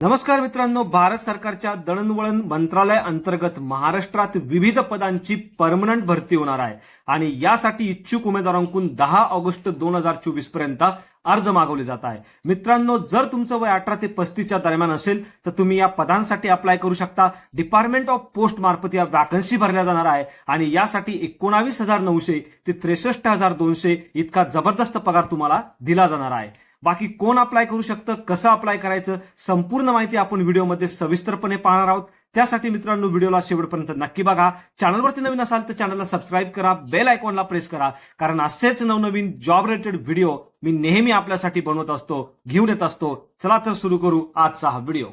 नमस्कार मित्रांनो भारत सरकारच्या दळणवळण मंत्रालय अंतर्गत महाराष्ट्रात विविध पदांची परमनंट भरती होणार आहे. आणि यासाठी इच्छुक उमेदवारांकडून दहा ऑगस्ट दोन हजार चोवीसपर्यंत अर्ज मागवले जात आहे. मित्रांनो जर तुमचं वय अठरा ते पस्तीसच्या दरम्यान असेल तर तुम्ही या पदांसाठी अप्लाय करू शकता. डिपार्टमेंट ऑफ पोस्ट मार्फत या वॅकन्सी भरल्या जाणार आहे. आणि यासाठी एकोणावीस हजार नऊशे ते त्रेसष्ट हजार दोनशे इतका जबरदस्त पगार तुम्हाला दिला जाणार आहे. बाकी कोण अप्लाय करू शकतं कसं अप्लाय करायचं संपूर्ण माहिती आपण व्हिडिओमध्ये सविस्तरपणे पाहणार आहोत. त्यासाठी मित्रांनो व्हिडिओला शेवटपर्यंत नक्की बघा. चॅनलवरती नवीन असाल तर चॅनलला सबस्क्राईब करा बेल आयकॉनला प्रेस करा. कारण असेच नवनवीन जॉब रिलेटेड व्हिडिओ मी नेहमी आपल्यासाठी बनवत असतो घेऊन येत असतो. चला तर सुरू करू आजचा हा व्हिडिओ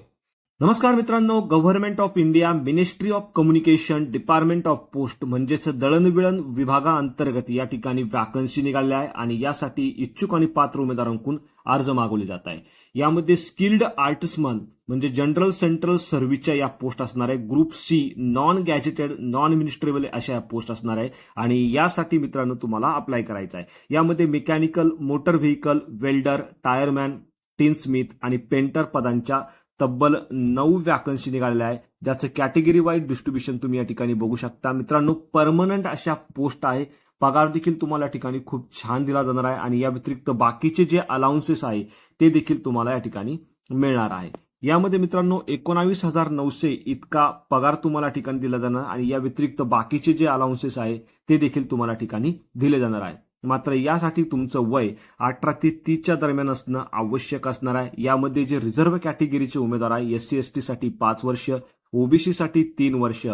नमस्कार मित्रांनो government of India ministry of communication department of post म्हणजेच दळणवळण विभागाअंतर्गत या ठिकाणी वॅकन्सी निघाल्या आहे आणि यासाठी इच्छुक आणि पात्र उमेदवारांकडून अर्ज मागवले जात आहे. यामध्ये स्किल्ड आर्टिस्टमन म्हणजे जनरल सेंट्रल सर्व्हिसच्या या पोस्ट असणार आहे. Group C non gazetted non ministerial अशा या पोस्ट असणार आहे. आणि यासाठी मित्रांनो तुम्हाला अप्लाय करायचं आहे. यामध्ये mechanical motor vehicle welder tyreman tinsmith आणि पेंटर पदांच्या तब्बल नऊ वॅकन्सी निघालेल्या आहे ज्याचं कॅटेगरी वाईज डिस्ट्रीब्युशन तुम्ही या ठिकाणी बघू शकता. मित्रांनो परमनंट अशा पोस्ट आहे. पगार देखील तुम्हाला या ठिकाणी खूप छान दिला जाणार आहे. आणि या व्यतिरिक्त बाकीचे जे अलाउन्सेस आहे ते देखील तुम्हाला या ठिकाणी मिळणार आहे. यामध्ये मित्रांनो एकोणावीस हजार नऊशे इतका पगार तुम्हाला ठिकाणी दिला जाणार आणि या व्यतिरिक्त बाकीचे जे अलाउन्सेस आहे ते देखील तुम्हाला ठिकाणी दिले जाणार आहे. मात्र यासाठी तुमचं वय अठरा ते तीसच्या दरम्यान असणं आवश्यक असणार आहे. यामध्ये जे रिझर्व्ह कॅटेगरीचे उमेदवार आहे एस सी एस टीसाठी पाच वर्ष ओबीसीसाठी तीन वर्ष.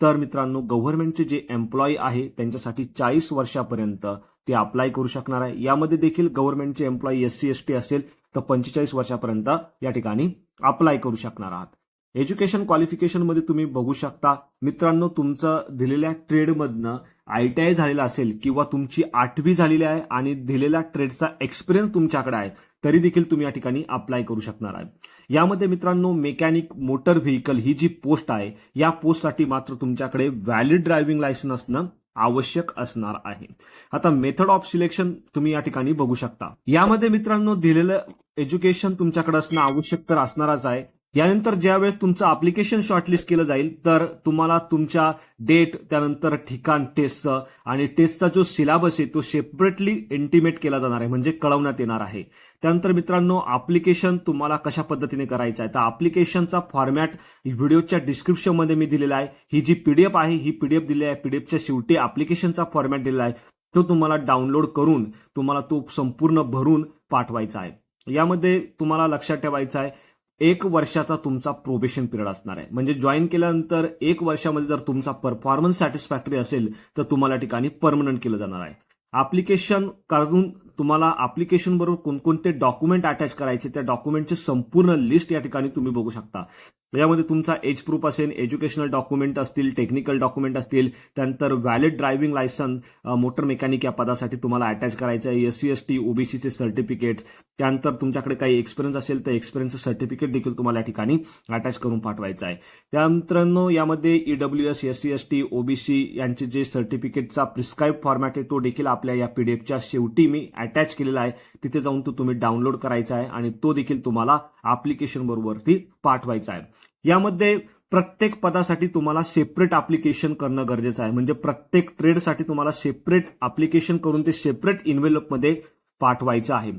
तर मित्रांनो गव्हर्नमेंटचे जे एम्प्लॉई आहे त्यांच्यासाठी चाळीस वर्षापर्यंत ते अप्लाय करू शकणार आहे. यामध्ये देखील गव्हर्नमेंटचे employee S C S T असेल तर पंचेचाळीस वर्षापर्यंत या ठिकाणी अप्लाय करू शकणार आहात. एज्युकेशन क्वालिफिकेशनमध्ये तुम्ही बघू शकता. मित्रांनो तुमचं दिलेल्या ट्रेडमधनं आय टी आय झालेला असेल किंवा तुमची आठवी झालेली आहे आणि दिलेल्या ट्रेडचा एक्सपिरियन्स तुमच्याकडे आहे तरी देखील तुम्ही या ठिकाणी अप्लाय करू शकणार आहे. यामध्ये मित्रांनो मेकॅनिक मोटर व्हेकल ही जी पोस्ट आहे या पोस्टसाठी मात्र तुमच्याकडे व्हॅलिड ड्रायव्हिंग लायसन्स असणं आवश्यक असणार आहे. आता मेथड ऑफ सिलेक्शन तुम्ही या ठिकाणी बघू शकता. यामध्ये मित्रांनो दिलेलं एज्युकेशन तुमच्याकडे असणं आवश्यक तर असणारच आहे. यानंतर ज्यावेळेस तुमचं अप्लिकेशन शॉर्टलिस्ट केलं जाईल तर तुम्हाला तुमच्या डेट त्यानंतर ठिकाण टेस्टचं आणि टेस्टचा जो सिलेबस आहे तो सेपरेटली इंटिमेट केला जाणार आहे म्हणजे कळवण्यात येणार आहे. त्यानंतर मित्रांनो अप्लिकेशन तुम्हाला कशा पद्धतीने करायचं आहे? तर अप्लिकेशनचा फॉर्मॅट व्हिडिओच्या डिस्क्रिप्शनमध्ये मी दिलेला आहे. ही जी पीडीएफ आहे ही पीडीएफ दिली आहे. पीडीएफच्या शेवटी अप्लिकेशनचा फॉर्मॅट दिलेला आहे. तो तुम्हाला डाउनलोड करून तुम्हाला तो संपूर्ण भरून पाठवायचा आहे. यामध्ये तुम्हाला लक्षात ठेवायचं आहे एक वर्षाचा तुमचा प्रोबेशन पिरियड असणार आहे. म्हणजे जॉईन केल्यानंतर एक वर्षामध्ये जर तुमचा परफॉर्मन्स सॅटिस्फॅक्टरी असेल तर तुम्हाला ठिकाणी परमनंट केलं जाणार आहे. अप्लिकेशन करून तुम्हाला अप्लिकेशन बरोबर कोणकोणते डॉक्युमेंट अटॅच करायचे त्या डॉक्युमेंटचे संपूर्ण लिस्ट या ठिकाणी तुम्ही बघू शकता. यामध्ये तुमचा एज प्रूफ असेल एज्युकेशनल डॉक्युमेंट असतील टेक्निकल डॉक्युमेंट असतील त्यानंतर valid driving licence motor mechanic या पदासाठी तुम्हाला अटॅच करायचं आहे. एस सी एस टी ओबीसीचे सर्टिफिकेट्स त्यानंतर तुमच्याकडे काही एक्सपिरियन्स असेल तर एक्सपिरियन्सचं सर्टिफिकेट देखील तुम्हाला या ठिकाणी अटॅच करून पाठवायचं आहे. त्यानंतर यामध्ये EW S S C S T OBC यांचे जे सर्टिफिकेटचा प्रिस्क्राईब फॉर्मॅट आहे तो देखील आपल्या या पीडीएफच्या शेवटी मी अटॅच केलेला आहे तिथे जाऊन तो तुम्ही डाउनलोड करायचा आहे आणि तो देखील तुम्हाला अप्लिकेशन बरोबरती पाठवायचा आहे. यामध्ये प्रत्येक पदासाठी तुम्हाला सेपरेट अप्लिकेशन करणं गरजेचं आहे. म्हणजे प्रत्येक ट्रेडसाठी तुम्हाला सेपरेट अप्लिकेशन करून ते सेपरेट इन्व्हेलपमध्ये पाठवायचं आहे.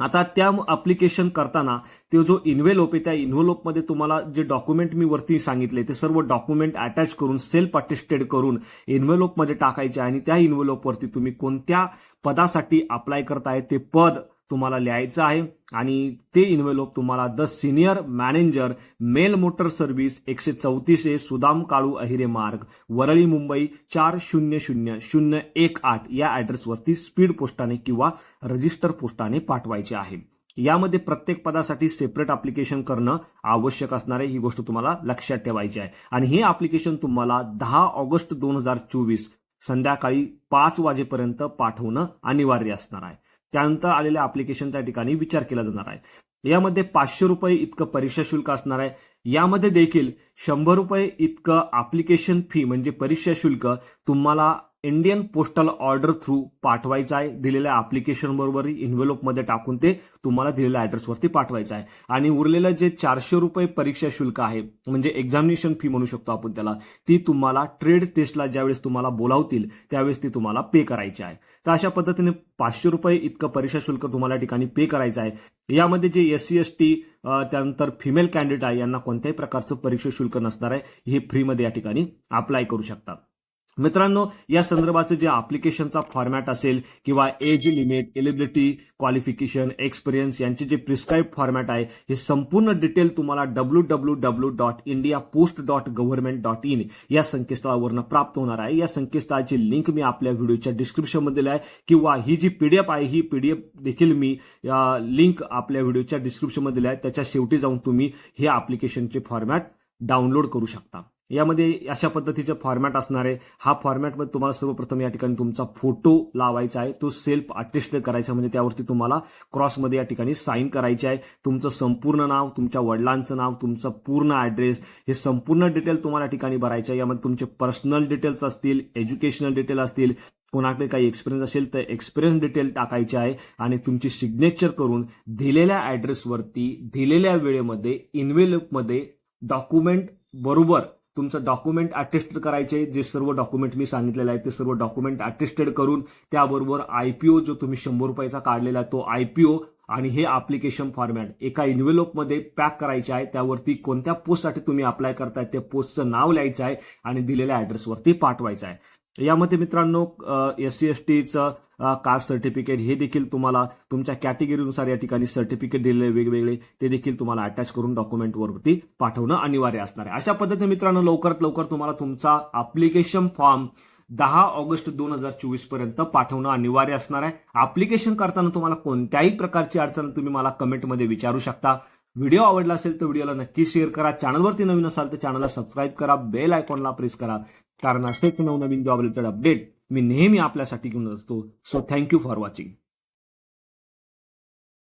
आता त्या अप्लिकेशन करताना ते जो इन्व्हेलोप आहे त्या इन्व्हेलोपमध्ये तुम्हाला जे डॉक्युमेंट मी वरती सांगितले ते सर्व डॉक्युमेंट अटॅच करून सेल्फ अटेस्टेड करून इन्व्हेलोपमध्ये टाकायचे आणि त्या इन्व्हेलोपवरती तुम्ही कोणत्या पदासाठी अप्लाय करताय ते पद तुम्हाला लिहायचं आहे आणि ते इन्व्हेलोप तुम्हाला the senior manager mail motor service एकशे चौतीस ए सुदाम काळू अहिरे मार्ग वरळी मुंबई चार शून्य शून्य शून्य एक आठ या ॲड्रेसवरती स्पीड पोस्टाने किंवा रजिस्टर पोस्टाने पाठवायचे आहे. यामध्ये प्रत्येक पदासाठी सेपरेट अप्लिकेशन करणं आवश्यक असणार आहे ही गोष्ट तुम्हाला लक्षात ठेवायची आहे. आणि हे अप्लिकेशन तुम्हाला दहा ऑगस्ट दोन हजार चोवीस संध्याकाळी पाच वाजेपर्यंत पाठवणं अनिवार्य असणार आहे. त्यानंतर आलेल्या अप्लिकेशनच्या ठिकाणी विचार केला जाणार आहे. यामध्ये पाचशे रुपये इतकं परीक्षा शुल्क असणार आहे. यामध्ये देखील शंभर रुपये इतकं अप्लिकेशन फी म्हणजे परीक्षा शुल्क तुम्हाला इंडियन पोस्टल ऑर्डर थ्रू पाठवायचं आहे. दिलेल्या ऍप्लिकेशन बरोबर मध्ये टाकून ते तुम्हाला दिलेल्या ऍड्रेसवरती पाठवायचं आहे. आणि उरलेलं जे चारशे रुपये परीक्षा शुल्क आहे म्हणजे एक्झामिनेशन फी म्हणू शकतो आपण त्याला ती तुम्हाला ट्रेड टेस्टला ज्यावेळेस तुम्हाला बोलावतील त्यावेळेस ती तुम्हाला पे करायची आहे. तर अशा पद्धतीने पाचशे रुपये इतकं परीक्षा शुल्क तुम्हाला या ठिकाणी पे करायचं आहे. यामध्ये जे एस सी एस टी त्यानंतर फिमेल कॅन्डिडेट आहे यांना कोणत्याही प्रकारचं परीक्षा शुल्क नसणार आहे. हे फ्रीमध्ये या ठिकाणी अप्लाय करू शकतात मित्रांनो या संदर्भाचं जे अप्लिकेशनचा फॉर्मॅट असेल किंवा age limit eligibility qualification experience यांचे जे प्रिस्क्राईब फॉर्मॅट आहे हे संपूर्ण डिटेल तुम्हाला W W W dot India post dot government dot in या संकेतस्थळावरनं प्राप्त होणार आहे. या संकेतस्थळाची लिंक मी आपल्या व्हिडिओच्या डिस्क्रिप्शनमध्ये दिली आहे. किंवा ही जी पीडीएफ आहे ही पीडीएफ देखील मी लिंक आपल्या व्हिडिओच्या डिस्क्रिप्शनमध्ये दिली आहे. त्याच्या शेवटी जाऊन तुम्ही हे अप्लिकेशनचे फॉर्मॅट डाउनलोड करू शकता. यामध्ये अशा पद्धतीचे फॉर्मॅट असणार आहे. हा फॉर्मॅटमध्ये तुम्हाला सर्वप्रथम या ठिकाणी तुमचा फोटो लावायचा आहे. तो सेल्फ अटेस्ट करायचा म्हणजे त्यावरती तुम्हाला क्रॉसमध्ये या ठिकाणी साईन करायचे आहे. तुमचं संपूर्ण नाव तुमच्या वडिलांचं नाव तुमचं पूर्ण ॲड्रेस हे संपूर्ण डिटेल तुम्हाला या ठिकाणी भरायचे आहे. यामध्ये तुमचे पर्सनल डिटेल्स असतील एज्युकेशनल डिटेल असतील कोणाकडे काही एक्सपिरियन्स असेल तर एक्सपिरियन्स डिटेल टाकायचे आहे. आणि तुमची सिग्नेचर करून दिलेल्या ॲड्रेसवरती दिलेल्या वेळेमध्ये इन्व्हेलपमध्ये डॉक्युमेंट बरोबर तुमचं डॉक्युमेंट अटेस्टेड करायचे जे सर्व डॉक्युमेंट मी सांगितलेलं आहे ते सर्व डॉक्युमेंट अटेस्टेड करून त्याबरोबर आयपीओ जो तुम्ही शंभर रुपयाचा काढलेला आहे तो आयपीओ आणि हे अप्लिकेशन फॉर्मॅट एका इन्व्हेलोपमध्ये पॅक करायचे आहे. त्यावरती कोणत्या पोस्टसाठी तुम्ही अप्लाय करताय त्या पोस्टचं नाव लिहायचं आहे आणि दिलेल्या ॲड्रेसवरती पाठवायचं आहे. यामध्ये मित्रांनो एस सी एस टीचं कास्ट सर्टिफिकेट हे देखील तुम्हाला तुमच्या कॅटेगरीनुसार या ठिकाणी सर्टिफिकेट दिलेले वेगवेगळे ते देखील तुम्हाला अटॅच करून डॉक्युमेंटवरती पाठवणं अनिवार्य असणार आहे. अशा पद्धतीने मित्रांनो लवकरात लवकर तुम्हाला तुमचा अप्लिकेशन फॉर्म दहा ऑगस्ट दोन हजार चोवीसपर्यंत पाठवणं अनिवार्य असणार आहे. अप्लिकेशन करताना तुम्हाला कोणत्याही प्रकारची अडचण तुम्ही मला कमेंटमध्ये विचारू शकता. व्हिडिओ आवडला असेल तर व्हिडिओला नक्की शेअर करा. चॅनलवरती नवीन असाल तर चॅनलला सबस्क्राईब करा. बेल आयकॉनला प्रेस करा. कारण असेच नवनवीन जॉब रिलेटेड अपडेट मी नेहमी आपल्यासाठी घेऊन असतो. So thank you for watching